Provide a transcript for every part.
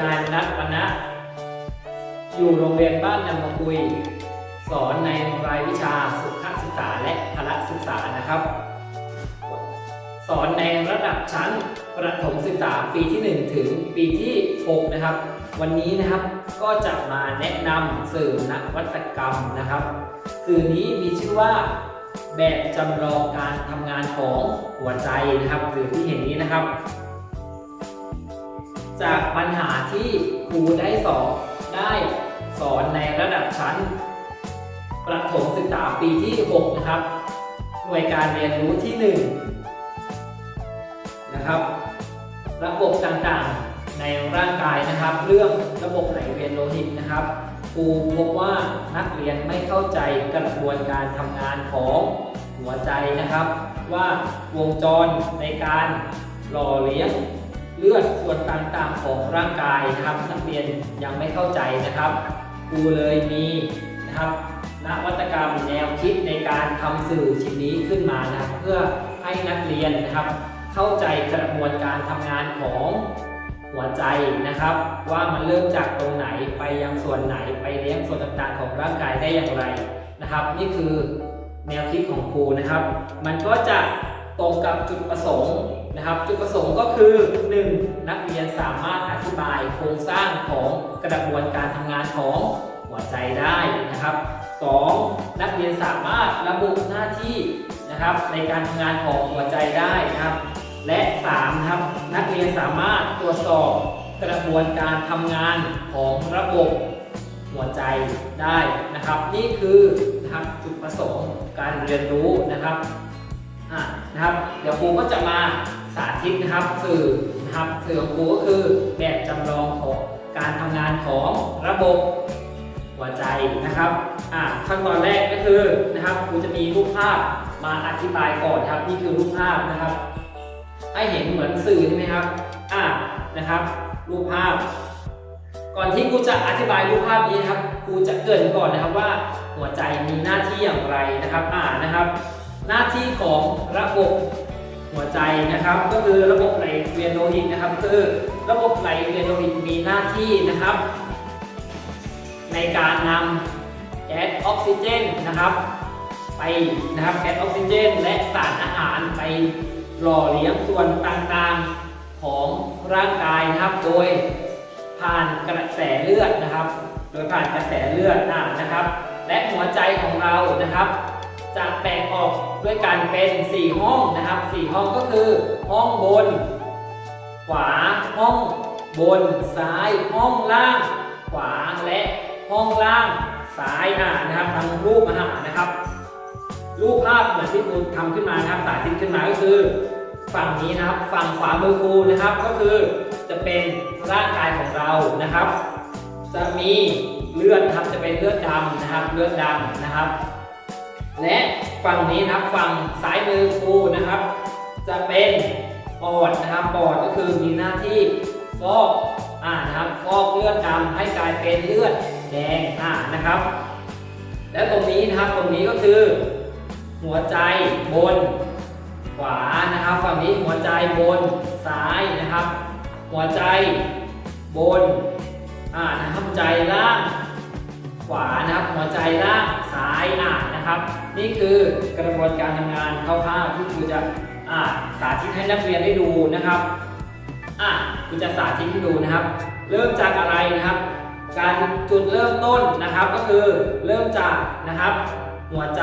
นายวณัฐปณะอยู่โรงเรียนบ้านนำมะกุย สอนในรายวิชาสุขศึกษาและพละศึกษานะครับ สอนในระดับชั้นประถมศึกษาปีที่ 1 ถึงปีที่ 6 นะครับ วันนี้นะครับก็จะมาแนะนำสื่อนวัตกรรมนะครับสื่อนี้มีชื่อว่าแบบจำลองการทำงานของหัวใจนะครับสื่อที่เห็นนี้นะครับ จากปัญหาที่ครูได้สอนได้สอนในระดับชั้น ประถมศึกษาปีที่ 6 นะครับ หน่วยการเรียนรู้ที่ 1 นะครับ ระบบต่างๆในร่างกายนะครับ เรื่องระบบไหลเวียนโลหิตนะครับครูพบว่านักเรียนไม่เข้าใจกระบวนการทำงานของหัวใจนะครับ ว่าวงจรในการหล่อเลี้ยง เลือดส่วนต่างๆของร่างกายนะครับนักเรียนยังไม่เข้าใจนะครับครูเลยมีนะครับนวัตกรรมแนวคิดในการทำสื่อชิ้นนี้ขึ้นมานะครับเพื่อให้นักเรียนนะครับ เข้าใจกระบวนการทำงานของหัวใจนะครับ ว่ามันเริ่มจากตรงไหนไปยังส่วนไหนไปเลี้ยงส่วนต่างๆ ของร่างกายได้อย่างไรนะครับ นี่คือแนวคิดของครูนะครับ มันก็จะ ตรงกับจุดประสงค์นะครับ จุดประสงค์ก็คือ 1. นักเรียนสามารถอธิบายโครงสร้างของกระบวนการทำงานของหัวใจได้นะครับ 2. นักเรียนสามารถระบุหน้าที่นะครับในการทำงานของหัวใจได้นะครับ และ3ครับนักเรียนสามารถตรวจสอบกระบวนการทำงานของระบบหัวใจได้นะครับ นี่คือนะครับจุดประสงค์การเรียนรู้นะครับ นะครับ เดี๋ยวครูก็จะมาสาธิตนะครับสื่อนะครับสื่อของครูก็คือแบบจำลองของการทำงานของระบบหัวใจนะครับอะขั้นตอนแรกก็คือนะครับครูจะมีรูปภาพมาอธิบายก่อนครับนี่คือรูปภาพนะครับ ให้เห็นเหมือนสื่อใช่ไหมครับอ่านะครับ รูปภาพ ก่อนที่ครูจะอธิบายรูปภาพนี้นะครับครูจะเกริ่นก่อนนะครับว่าหัวใจมีหน้าที่อย่างไรนะครับอ่านะครับ หน้าที่ของระบบหัวใจนะครับ ก็คือระบบไหลเวียนโลหิตนะครับ คือระบบไหลเวียนโลหิตมีหน้าที่นะครับ ในการนำแก๊สออกซิเจนนะครับไปนะครับแก๊สออกซิเจน และสารอาหารไปหล่อเลี้ยงส่วนต่างๆของร่างกายนะครับ โดยผ่านกระแสเลือดนะครับ โดยผ่านกระแสเลือดนะนะครับ และหัวใจของเรานะครับ จะแบ่งออกด้วยกันเป็น 4 ห้องนะครับ 4 ห้องก็คือ ห้องบน ขวาห้องบนซ้ายห้องล่าง ขวาและห้องล่างซ้ายอ่านะครับทางรูปอาหารนะครับ รูปภาพเหมือนที่ครูทำขึ้นมานะครับสาธิตขึ้นมาก็คือ ฝั่งนี้นะครับ ฝั่งขวามือครูนะครับ ก็คือจะเป็นร่างกายของเรานะครับ จะมีเลือดนะครับจะเป็นเลือดดำนะครับ เลือดดำนะครับ และฝั่งนี้นะครับฝั่งซ้ายมือครูนะครับ จะเป็นปอดนะครับปอดก็คือมีหน้าที่ฟอกอ่านะครับฟอกเลือดดำให้กลายเป็นเลือดแดงอ่านะครับ และตรงนี้นะครับตรงนี้ก็คือ หัวใจบน ขวานะครับ ฝั่งนี้หัวใจบนซ้ายนะครับ หัวใจบนอ่านะครับใจล่าง ขวานะครับ หัวใจล่างซ้ายอ่านนะครับ นี่คือกระบวนการทำงานคร่าวๆที่ครูจะอ่าสาธิตให้นักเรียนได้ดูนะครับอ่าครูจะสาธิตให้ดูนะครับ เริ่มจากอะไรนะครับ การจุดเริ่มต้นนะครับก็คือเริ่มจากนะครับ หัวใจ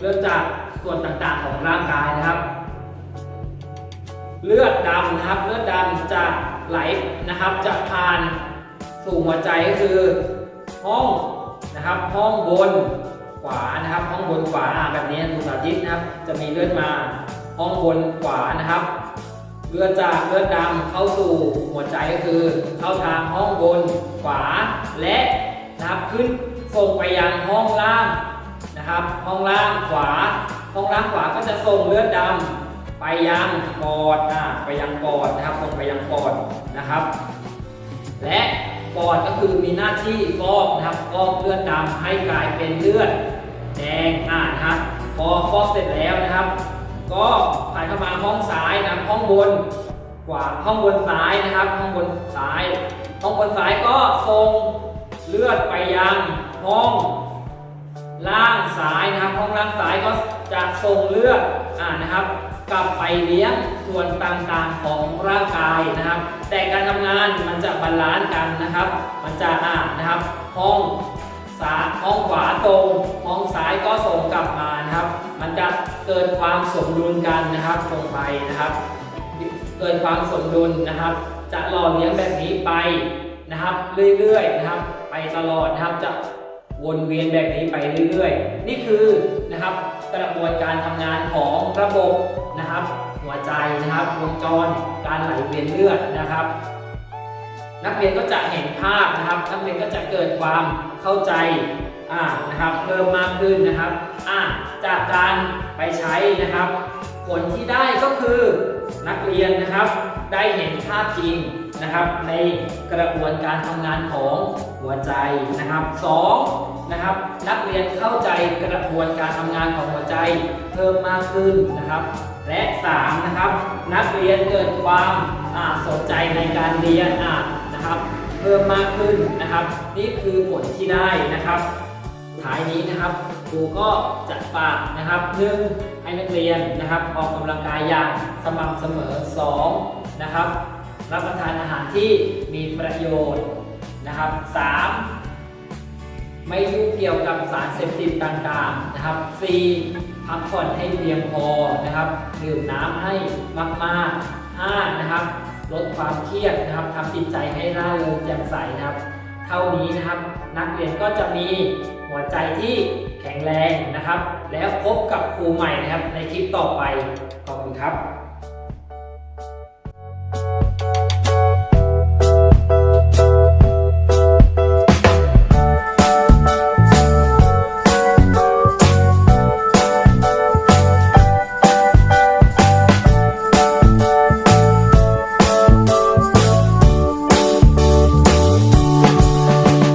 เริ่มจากส่วนต่างๆของร่างกายนะครับ เลือดดำนะครับเลือดดำจะไหลนะครับจะผ่านสู่หัวใจก็คือ ห้องนะครับ ห้องบนขวานะครับ ห้องบนขวาอ่าแบบนี้ดูสาธิตนะครับ จะมีเลือดมา ห้องบนขวานะครับเลือดจากเลือดดำเข้าสู่หัวใจก็คือ เข้าทางห้องบนขวาและนะครับขึ้นส่งไปยังห้องล่างนะครับ ห้องล่างขวา ห้องล่างขวาก็จะส่งเลือดดำไปยังปอดอ่าไปยังปอดนะครับส่งไปยังปอดนะครับ และ ปอดก็คือมีหน้าที่ฟอกนะครับฟอกเลือดดำให้กลายเป็นเลือดแดงอ่านะครับ พอฟอกเสร็จแล้วนะครับ ก็ผ่านเข้ามาห้องซ้ายนะห้องบนขวาห้องบนซ้ายนะครับ ห้องบนซ้ายห้องบนซ้ายก็ส่งเเลือดไปยังห้องล่างซ้ายนะครับ ห้องล่างซ้ายก็จะส่งเลือดอ่านะครับ กลับไปเลี้ยงส่วนต่างๆของร่างกายนะครับ แต่การทำงานมันจะบาลานซ์กันนะครับ มันจะอ่านะครับห้องซ้ายห้องขวาตรงห้องซ้ายก็ส่งกลับมานะครับ มันจะเกิดความสมดุลกันนะครับตรงไปนะครับ เกิดความสมดุลนะครับ จะหล่อเลี้ยงแบบนี้ไปนะครับ เรื่อยๆนะครับ ไปตลอดนะครับจะวนเวียนแบบนี้ไปเรื่อยๆ นี่คือนะครับ กระบวนการทำงานของระบบนะครับ หัวใจนะครับวงจรการไหลเวียนเลือดนะครับ นักเรียนก็จะเห็นภาพนะครับ นักเรียนก็จะเกิดความเข้าใจอ่านะครับเพิ่มมากขึ้นนะครับอ่าจากการไปใช้นะครับ ผลที่ได้ก็คือนักเรียนนะครับ ได้เห็นภาพจริงนะครับ ในกระบวนการทำงานของหัวใจนะครับสองนะครับนักเรียนเข้าใจกระบวนการทำงานของหัวใจเพิ่มมากขึ้นนะครับ และสามนะครับนักเรียนเกิดความาสนใจในการเรียนนะครับ เพิ่มมากขึ้นนะครับ นี่คือผลที่ได้นะครับท้ายนี้นะครับ รูก็จะฝากนะครับหนึ่งให้นักเรียนนะครับ ออกกำลังกายอย่างสม่ำเสมอสองนะครับ รับประทานอาหารที่มีประโยชน์นะครับสามไม่ยุ่งเกี่ยวกับสารเสพติดต่างๆนะครับสี่พักผ่อนให้เพียงพอนะครับดื่มน้ำให้มากๆห้านะครับลดความเครียดนะครับทำจิตใจให้ร่าเริงแจ่มใสนะครับ เท่านี้นะครับ นักเรียนก็จะมี หัวใจที่แข็งแรงนะครับ แล้วพบกับครูใหม่นะครับในคลิปต่อไป ขอบคุณครับ